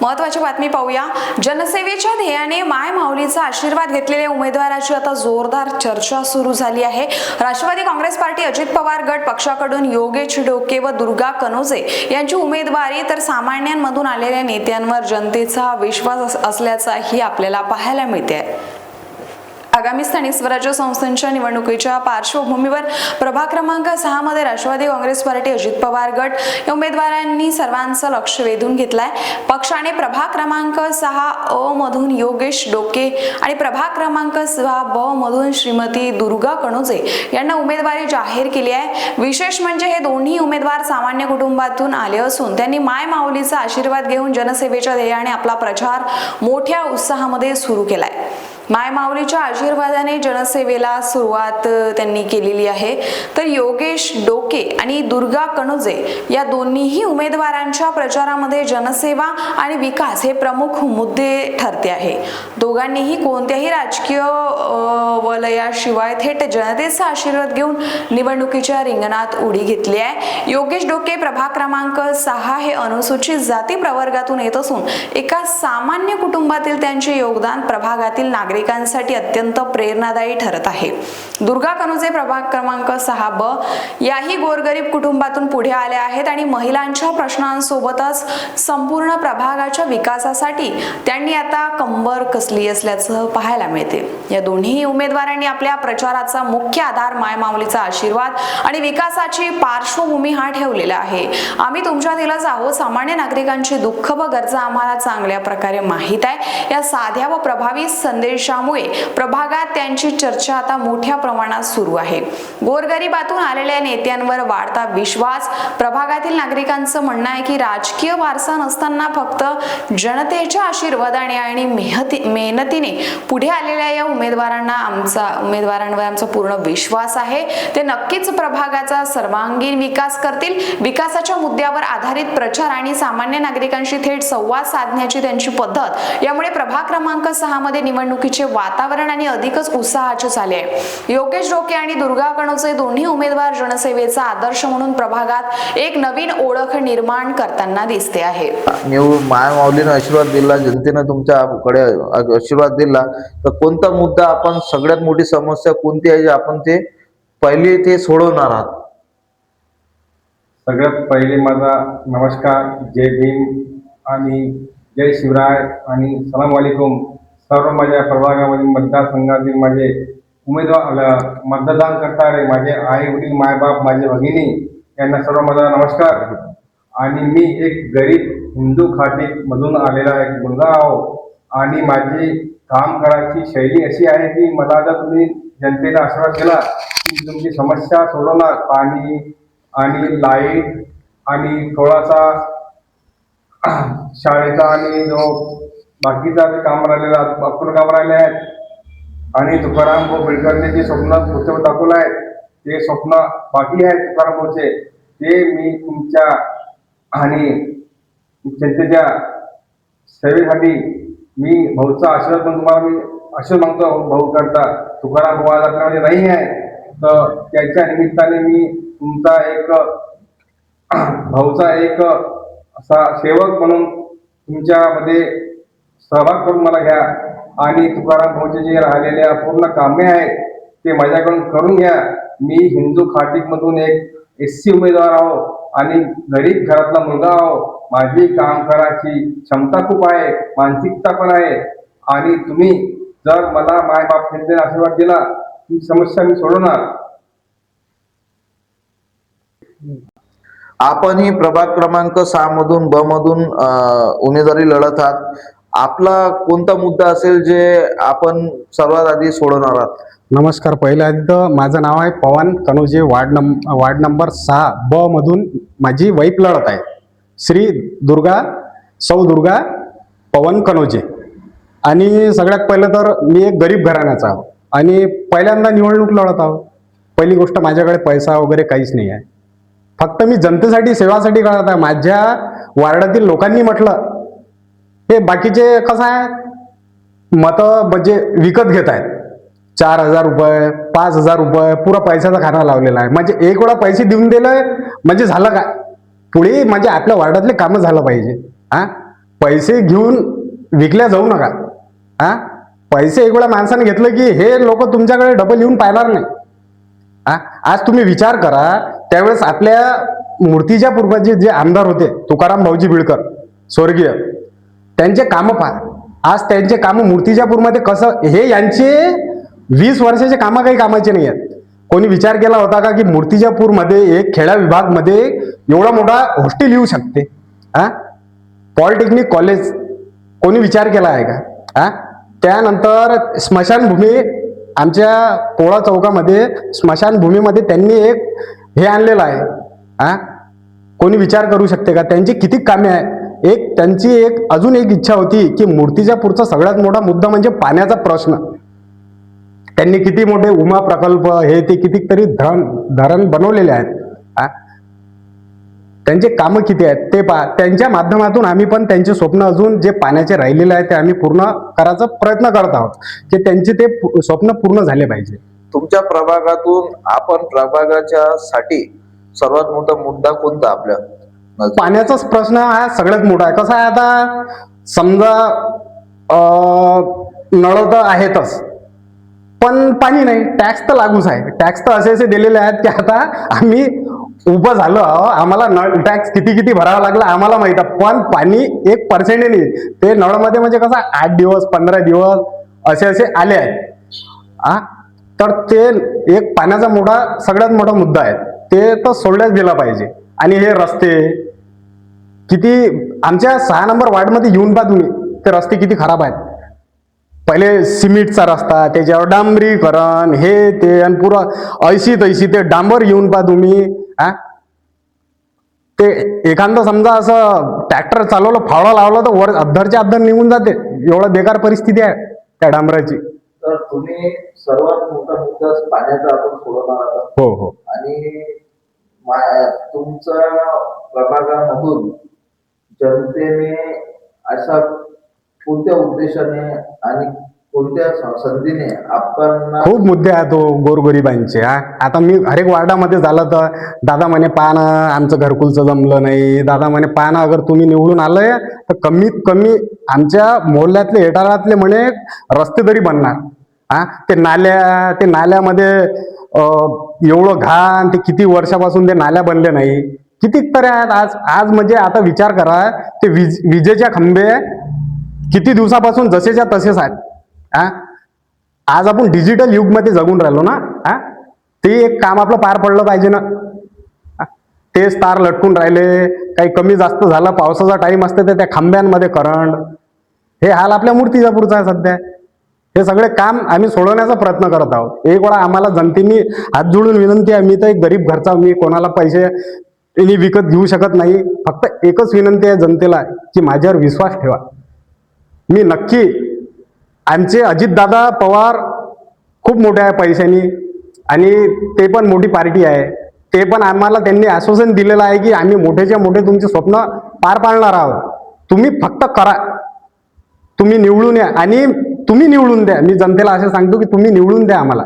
महत्वाची बातमी पाहूया. जनसेवेच्या ध्येयाने माय माऊलीचा आशीर्वाद घेतलेल्या उमेदवाराची आता जोरदार चर्चा सुरू झाली आहे. राष्ट्रवादी काँग्रेस पार्टी अजित पवार गट पक्षाकडून योगेश डोके व दुर्गा कनोजे यांची उमेदवारी तर सामान्यांमधून आलेल्या नेत्यांवर जनतेचा विश्वास असल्याचाही आपल्याला पाहायला मिळते आगामी स्थानिक स्वराज्य संस्थांच्या निवडणुकीच्या पार्श्वभूमीवर प्रभाग क्रमांक सहा मध्ये राष्ट्रवादी काँग्रेस पार्टी अजित पवार गट या उमेदवारांनी सर्वांचं लक्ष वेधून घेतलंय. पक्षाने प्रभाग क्रमांक सहा अ मधून योगेश डोके आणि प्रभाग क्रमांक सहा ब मधून श्रीमती दुर्गा कणोजे यांना उमेदवारी जाहीर केली आहे. विशेष म्हणजे हे दोन्ही उमेदवार सामान्य कुटुंबातून आले असून त्यांनी माय माऊलीचा आशीर्वाद घेऊन जनसेवेच्या ध्येयाने आपला प्रचार मोठ्या उत्साहामध्ये सुरू केलाय. माय माऊलीच्या आशीर्वादाने जनसेवेला सुरुवात त्यांनी केलेली आहे. तर योगेश डोके आणि दुर्गा कणुजे या दोन्हीही उमेदवारांच्या प्रचारामध्ये जनसेवा आणि विकास हे प्रमुख मुद्दे ठरते आहे. दोघांनीही कोणत्याही राजकीय वलयाशिवाय थेट जनतेचा आशीर्वाद घेऊन निवडणुकीच्या रिंगणात उडी घेतली आहे. योगेश डोके प्रभाग क्रमांक सहा हे अनुसूचित जाती प्रवर्गातून येत असून एका सामान्य कुटुंबातील त्यांचे योगदान प्रभागातील नागरिक भाविकांसाठी अत्यंत प्रेरणादायी ठरत आहे. दुर्गा कनुजे प्रभाग क्रमांक सहा ब याही गोरगरीब कुटुंबातून पुढे आल्या आहेत आणि महिलांच्या प्रश्नांसोबतच संपूर्ण प्रभागाच्या विकासासाठी त्यांनी आता कंबर कसली असल्याचं पाहायला मिळते. या दोन्ही उमेदवारांनी आपल्या प्रचाराचा मुख्य आधार मायमाऊलीचा आशीर्वाद आणि विकासाची पार्श्वभूमी हा ठेवलेला आहे. आम्ही तुमच्यातीलच आहोत. सामान्य नागरिकांची दुःख व गरजा आम्हाला चांगल्या प्रकारे माहीत आहे. या साध्या व प्रभावी संदेश संदेशामुळे प्रभागात त्यांची चर्चा आता मोठ्या प्रमाणात सुरू आहे. गोरगरिबातून आलेल्या नेत्यांवर वाढता विश्वास प्रभागातील नागरिकांचं म्हणणं आहे की राजकीय वारसा नसताना फक्त जनतेच्या आशीर्वादाने आणि मेहती मेहनतीने पुढे आलेल्या या उमेदवारांना आमचा उमेदवारांवर आमचा पूर्ण विश्वास आहे. ते नक्कीच प्रभागाचा सर्वांगीण विकास करतील. विकासाच्या मुद्द्यावर आधारित प्रचार आणि सामान्य नागरिकांशी थेट संवाद साधण्याची त्यांची पद्धत. यामुळे प्रभाग क्रमांक सहा मध्ये निवडणुकीची वातावरण आणि अधिकच उत्साहाचे झाले आहे. योगेश डोके आणि दुर्गा कणोचे दोन्ही उमेदवार जनसेवेचा आदर्श म्हणून प्रभागात एक नवीन ओळख निर्माण करताना दिसते आहे. निवड माय माऊलीनं आशीर्वाद दिला जनतेनं तुमच्याकडे आशीर्वाद दिला तर कोणता मुद्दा आपण सगळ्यात मोठी समस्या कोणती आहे जे आपण ते पहिले ते सोडवणार आहात? सगळ्यात पहिले माझा नमस्कार जय भीम आणि जय शिवराय आणि सलाम वालेकुम. सर्व माझ्या प्रभागामधील मतदारसंघातील माझे उमेदवार मतदान करणारे माझे आई वडील मायबाप माझे भगिनी यांना सर्व माझा नमस्कार. आणि मी एक गरीब हिंदू खाटीक मधून आलेला एक मुलगा आहो आणि माझी काम करायची शैली अशी आहे की मला जर तुम्ही जनतेने आशीर्वाद दिला की तुमची समस्या सोडवणार पाणी आणि लाइट आणि थोडासा शाळेचा आणि जो बाकीचा जे काम राहिलेला अपूर्ण काम राहिले आहेत आणि तुकाराम भाऊ बिडकरने जे स्वप्न पुस्तक दाखवलं आहे ते स्वप्न बाकी आहे तुकाराम भाऊचे. ते मी तुमच्या आणि जनतेच्या सेवेसाठी मी भाऊचा आशीर्वाद पण तुम्हाला मी आशीर्वाद मागतो. भाऊ करता तुकाराम भाऊ आज आपल्यामध्ये नाही आहे तर त्याच्या निमित्ताने मी तुमचा एक भाऊचा एक असा सेवक म्हणून तुमच्यामध्ये सहभाग करून मला घ्या. आणि तुकाराम भाऊचे जे राहिलेले पूर्ण कामे आहेत ते माझ्याकडून करून घ्या. मी हिंदू खाटीकमधून एक एस सी उमेदवार आहो आणि गरीब घरातला मुलगा आहो. माझी काम करायची क्षमता खूप आहे मानसिकता पण आहे. आणि तुम्ही जर मला माय बाप जनतेने आशीर्वाद दिला ही समस्या मी सोडवणार. आपण ही प्रभाग क्रमांक सहा मधून ब मधून उमेदवारी लढत आहात. आपला कोणता मुद्दा असेल जे आपण सर्वात आधी सोडवणार आहात? नमस्कार. पहिल्या आधी तर माझं नाव आहे पवन कनोजे वार्ड नंब वार्ड नंबर सहा ब मधून माझी वाईफ लढत आहे. श्री दुर्गा सौ दुर्गा पवन कनोजे आणि सगळ्यात पहिलं तर मी एक गरीब घराण्याचा आहो. आणि पहिल्यांदा निवडणूक लढत आहो. पहिली गोष्ट माझ्याकडे पैसा वगैरे काहीच नाही आहे. फक्त मी जनतेसाठी सेवासाठी करत आहे. माझ्या वार्डातील लोकांनी म्हटलं हे बाकीचे कसं आहे? मतं म्हणजे विकत घेत आहेत. चार हजार रुपये पाच हजार रुपये पुरा पैशाचा खाना लावलेला आहे. म्हणजे एक वेळा पैसे देऊन दिलं म्हणजे झालं काय? पुढे म्हणजे आपल्या वार्डातले कामं झालं पाहिजे. हा? पैसे घेऊन विकल्या जाऊ नका. हा? पैसे एक वेळा माणसाने घेतलं की हे लोक तुमच्याकडे डबल येऊन पाहणार नाही. हा? आज तुम्ही विचार करा त्यावेळेस आपल्या मूर्तीच्या पूर्वाचे जे आमदार होते तुकाराम भाऊजी बिळकर स्वर्गीय त्यांचे कामं पहा. आज त्यांचे कामं मूर्तिजापूरमध्ये कसं हे यांचे वीस वर्षाचे कामं काही कामाचे नाही आहेत. कोणी विचार केला होता का की मूर्तिजापूरमध्ये एक खेड्या विभागमध्ये एवढा मोठा हॉस्टेल येऊ शकते? हा पॉलिटेक्निक कॉलेज कोणी विचार केला आहे का? हा त्यानंतर स्मशानभूमी आमच्या पोळा चौकामध्ये स्मशानभूमीमध्ये त्यांनी एक हे आणलेलं आहे. हा कोणी विचार करू शकते का? त्यांची किती कामे आहे एक त्यांची एक अजून एक इच्छा होती की मूर्तीच्या पुढचा सगळ्यात मोठा मुद्दा म्हणजे पाण्याचा प्रश्न. त्यांनी किती मोठे उमा प्रकल्प हे ते कितीतरी धरण धरण बनवलेले आहेत. त्यांचे कामं किती आहेत ते पा त्यांच्या माध्यमातून आम्ही पण त्यांचे स्वप्न अजून जे पाण्याचे राहिलेले आहे ते आम्ही पूर्ण करायचा प्रयत्न करत आहोत. की त्यांचे ते स्वप्न पूर्ण झाले पाहिजे. तुमच्या प्रभागातून आपण प्रभागाच्या साठी सर्वात मोठा मुद्दा कोणता आपल्या पाण्याचाच प्रश्न हा सगळ्यात मोठा आहे. कसं आहे आता? समजा नळ तर आहेतच पण पाणी नाही. टॅक्स तर लागूच आहे. टॅक्स तर असे असे दिलेले आहेत की आता आम्ही उभं झालो आम्हाला नळ टॅक्स किती किती भरावा लागला आम्हाला माहीत आहे. पण पाणी एक पर्सेंट नाही. ते नळमध्ये म्हणजे कसं आठ दिवस पंधरा दिवस असे असे आले आहेत. हा तर ते एक पाण्याचा मोठा सगळ्यात मोठा मुद्दा आहे. ते तर सोडल्याच दिला पाहिजे. आणि हे रस्ते किती आमच्या सहा नंबर वार्डमध्ये येऊन पहा तुम्ही ते रस्ते किती खराब आहेत. पहिले सिमेंटचा रस्ता त्याच्यावर डांबरीकरण हे ते आणि पुरं ऐशी तैशी ते डांबर येऊन पहा तुम्ही हा ते एखादं समजा असं ट्रॅक्टर चालवलं फावडा लावला तर वर अद्धरच्या अद्धर निघून जाते. एवढं बेकार परिस्थिती आहे त्या डांबराची. तर तुम्ही सर्वात मोठा मुद्दा पाण्याचा आपण सोडवणार आहात. हो हो. आणि तुमच्या प्रभागामधून जनतेने अशा कोणत्या उद्देशाने आणि कोणत्या संधीने आपण खूप मुद्दे आहेत तो गोरगरिबांचे हा. आता मी हरेक वार्डामध्ये झालं तर दादा म्हणे पान आमचं घरकुलचं जमलं नाही. दादा म्हणे पान अगर तुम्ही निवडून आलंय तर कमीत कमी आमच्या मोहल्ल्यातले हेटाळातले म्हणे रस्ते तरी बनणार. हा? ते नाल्या ते नाल्यामध्ये एवढं घाण ते किती वर्षापासून ते नाल्या बनले नाही. किती तरी आहेत? आज आज म्हणजे आता विचार करा ते विज विजेच्या खंबे किती दिवसापासून जसेच्या तसेच आहेत. हा आज आपण डिजिटल युगमध्ये जगून राहिलो ना? हा ते एक काम आपलं पार पडलं पाहिजे ना? तेच तार लटकून राहिले काही कमी जास्त झालं पावसाचा टाईम असते तर त्या खांब्यांमध्ये करंट. हे हाल आपल्या मूर्तिजापूरचा आहे सध्या. हे सगळे काम आम्ही सोडवण्याचा प्रयत्न करत आहोत. एक वेळा आम्हाला जनतेनी हात जोडून विनंती आहे मी तर एक गरीब घरचा मी कोणाला पैसे त्यांनी विकत घेऊ शकत नाही. फक्त एकच विनंती आहे जनतेला की माझ्यावर विश्वास ठेवा. मी नक्की आमचे अजितदादा पवार खूप मोठे आहे पैशानी आणि ते पण मोठी पार्टी आहे. ते पण आम्हाला त्यांनी आश्वासन दिलेलं आहे की आम्ही मोठेच्या मोठे तुमचे स्वप्न पार पाडणार आहोत. तुम्ही फक्त करा. तुम्ही निवडून या आणि तुम्ही निवडून द्या. मी जनतेला असं सांगतो की तुम्ही निवडून द्या आम्हाला.